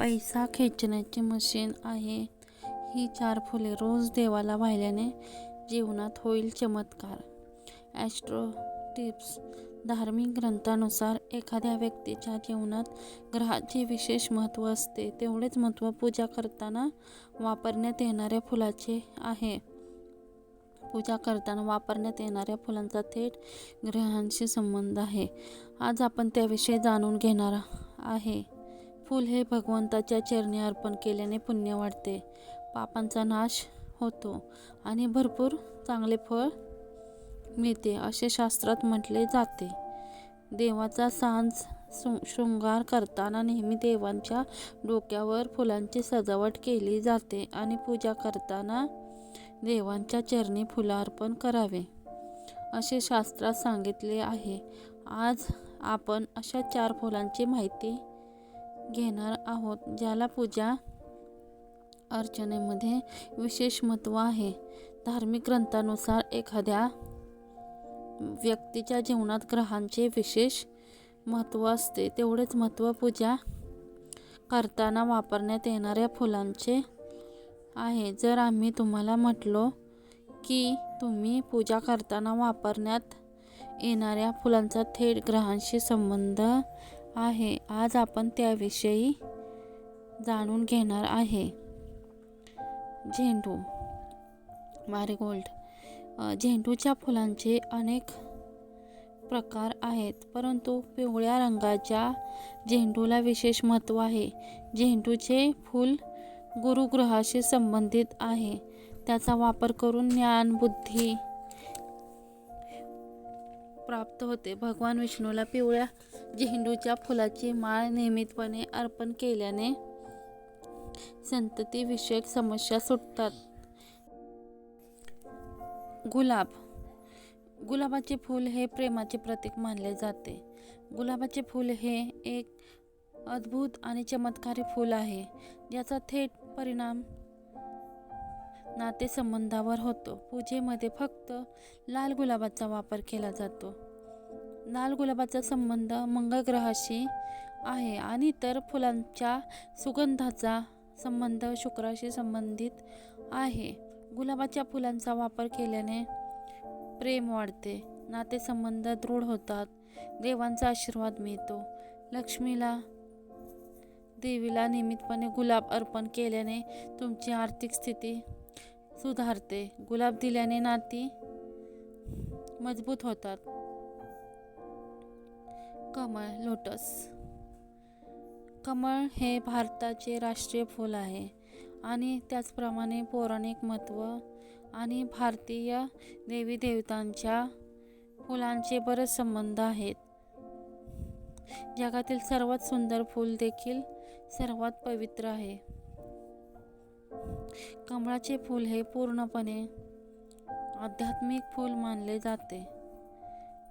पैसा खेचण्याची मशीन आहे. ही चार फुले रोज देवाला वाहिल्याने जीवनात होईल चमत्कार. ॲस्ट्रो टिप्स धार्मिक ग्रंथानुसार एखाद्या व्यक्तीच्या जीवनात ग्रहाचे विशेष महत्त्व असते. तेवढेच महत्त्व पूजा करताना वापरण्यात येणाऱ्या फुलाचे आहे. पूजा करताना वापरण्यात येणाऱ्या फुलांचा थेट ग्रहांशी संबंध आहे. आज आपण त्याविषयी जाणून घेणार आहे. फूल हे भगवंताच्या चरणी अर्पण केल्याने पुण्य वाढते. पापांचा नाश होतो आणि भरपूर चांगले फळ मिळते असे शास्त्रात म्हटले जाते. देवाचा सांज शृ- शृंगार करताना नेहमी देवांच्या डोक्यावर फुलांची सजावट केली जाते आणि पूजा करताना देवांच्या चरणी फुलार्पण करावे असे शास्त्रात सांगितले आहे. आज आपण अशा चार फुलांची माहिती घेणार आहोत ज्याला पूजा अर्चनेमध्ये विशेष महत्त्व आहे. धार्मिक ग्रंथानुसार एखाद्या व्यक्तीच्या जीवनात ग्रहांचे विशेष महत्त्व असते. तेवढेच महत्त्व पूजा करताना वापरण्यात येणाऱ्या फुलांचे आहे. जर आम्ही तुम्हाला म्हटलो की तुम्ही पूजा करताना वापरण्यात येणाऱ्या फुलांचा थेट ग्रहांशी संबंध आहे. आज आपण त्याविषयी जाणून घेणार आहे. झेंडू मॅरिगोल्ड झेंडूच्या फुलांचे अनेक प्रकार आहेत परंतु पिवळ्या रंगाच्या झेंडूला विशेष महत्त्व आहे. झेंडूचे फूल गुरुग्रहाशी संबंधित आहे. त्याचा वापर करून ज्ञान बुद्धी प्राप्त होते. भगवान विष्णूला पिवळ्या झेंडूच्या फुलाची माळ नियमितपणे अर्पण केल्याने संततीविषयक समस्या सुटतात. गुलाब. गुलाबाचे फूल हे प्रेमाचे प्रतीक मानले जाते. गुलाबाचे फूल हे एक अद्भुत आणि चमत्कारी फूल आहे ज्याचा थेट परिणाम नातेसंबंधावर होतो. पूजेमध्ये फक्त लाल गुलाबाचा वापर केला जातो. लाल गुलाबाचा संबंध मंगळग्रहाशी आहे आणि इतर फुलांच्या सुगंधाचा संबंध शुक्राशी संबंधित आहे. गुलाबाच्या फुलांचा वापर केल्याने प्रेम वाढते नातेसंबंध दृढ होतात देवांचा आशीर्वाद मिळतो. लक्ष्मीला देवीला नियमितपणे गुलाब अर्पण केल्याने तुमची आर्थिक स्थिती सुधारते. गुलाब दिल्याने नाती मजबूत होतात. कमळ लोटस. कमळ हे भारताचे राष्ट्रीय फूल आहे आणि त्याचप्रमाणे पौराणिक महत्त्व आणि भारतीय देवी देवतांच्या फुलांचे बरेच संबंध आहेत. जगातील सर्वात सुंदर फूल देखील सर्वात पवित्र आहे. कमळाचे फूल हे पूर्णपणे आध्यात्मिक फूल मानले जाते.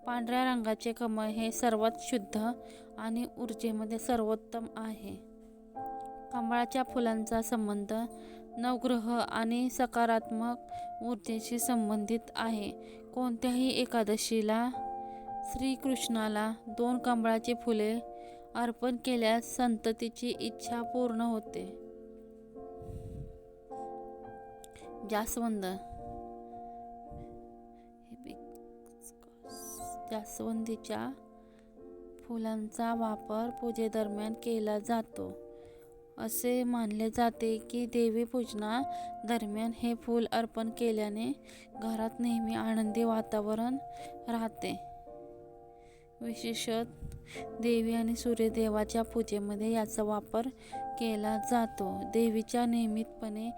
पांढऱ्या रंगाचे कमळ हे सर्वात शुद्ध आणि ऊर्जेमध्ये सर्वोत्तम आहे. कमळाच्या फुलांचा संबंध नवग्रह आणि सकारात्मक ऊर्जेशी संबंधित आहे. कोणत्याही एकादशीला श्रीकृष्णाला दोन कमळाची फुले अर्पण केल्यास संततीची इच्छा पूर्ण होते. जास्वंद जास्वंदीच्या फुलांचा वापर पूजेदरम्यान केला जातो. असे मानले जाते की देवी पूजना दरम्यान हे फूल अर्पण केल्याने घरात नेहमी आनंदी वातावरण राहते. विशेषत देवी आणि सूर्यदेवाच्या पूजेमध्ये याचा वापर केला जातो. देवीच्या नियमितपणे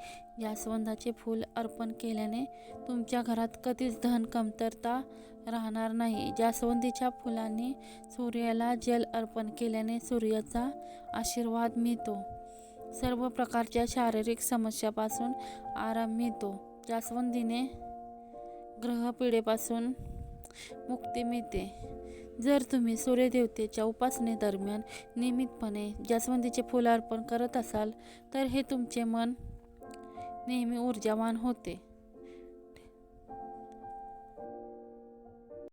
जास्वंदाचे फूल अर्पण केल्याने तुमच्या घरात कधीच धन कमतरता राहणार नाही. जास्वंदीच्या फुलांनी सूर्याला जल अर्पण केल्याने सूर्याचा आशीर्वाद मिळतो. सर्व प्रकारच्या शारीरिक समस्यापासून आराम मिळतो. जास्वंदीने ग्रहपिढेपासून मुक्ती मिळते. जर तुम्ही सूर्यदेवतेच्या उपासनेदरम्यान नियमितपणे जास्वंदीचे फुलं अर्पण करत असाल तर हे तुमचे मन नेहमी ऊर्जावान होते.